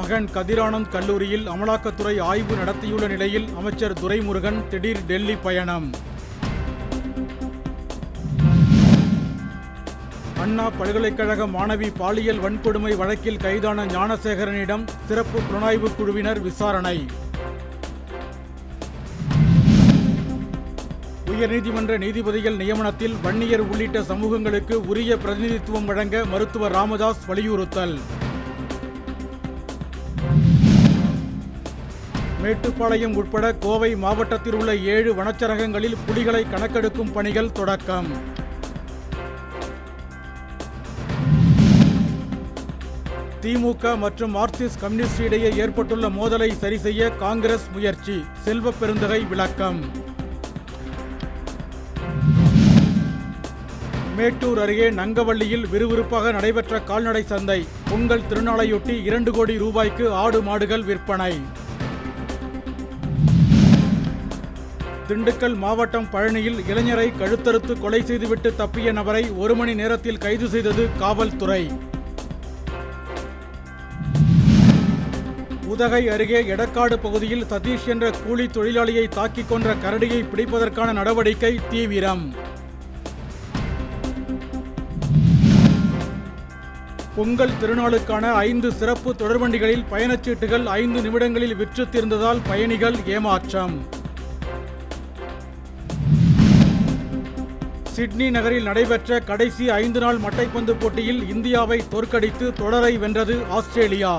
மகன் கதிரானந்த் கல்லூரியில் அமலாக்கத்துறை ஆய்வு நடத்தியுள்ள நிலையில் அமைச்சர் துரைமுருகன் திடீர் டெல்லி பயணம். அண்ணா பல்கலைக்கழக மாணவி பாலியல் வன்கொடுமை வழக்கில் கைதான ஞானசேகரனிடம் சிறப்பு புலனாய்வு குழுவினர் விசாரணை. உயர்நீதிமன்ற நீதிபதிகள் நியமனத்தில் வன்னியர் உள்ளிட்ட சமூகங்களுக்கு உரிய பிரதிநிதித்துவம் வழங்க மருத்துவர் ராமதாஸ் வலியுறுத்தல். மேட்டுப்பாளையம் உட்பட கோவை மாவட்டத்தில் உள்ள ஏழு வனச்சரகங்களில் புலிகளை கணக்கெடுக்கும் பணிகள் தொடக்கம். திமுக மற்றும் மார்க்சிஸ்ட் கம்யூனிஸ்ட் இடையே ஏற்பட்டுள்ள மோதலை சரி செய்ய காங்கிரஸ் முயற்சி செல்வ பெருந்தகை விளக்கம். மேட்டூர் அருகே நங்கவள்ளியில் விறுவிறுப்பாக நடைபெற்ற கால்நடை சந்தை பொங்கல் திருநாளையொட்டி இரண்டு கோடி ரூபாய்க்கு ஆடு மாடுகள் விற்பனை. திண்டுக்கல் மாவட்டம் பழனியில் இளைஞரை கழுத்தறுத்து கொலை செய்துவிட்டு தப்பிய நபரை ஒரு மணி நேரத்தில் கைது செய்தது காவல்துறை. உதகை அருகே எடக்காடு பகுதியில் சதீஷ் என்ற கூலி தொழிலாளியை தாக்கிக் கொன்ற கரடியை பிடிப்பதற்கான நடவடிக்கை தீவிரம். பொங்கல் திருநாளுக்கான ஐந்து சிறப்பு தொடர்வண்டிகளில் பயணச்சீட்டுகள் ஐந்து நிமிடங்களில் விற்று தீர்ந்ததால் பயணிகள் ஏமாற்றம். சிட்னி நகரில் நடைபெற்ற கடைசி ஐந்து நாள் மட்டைப்பந்து போட்டியில் இந்தியாவை தோற்கடித்து தொடரை வென்றது ஆஸ்திரேலியா.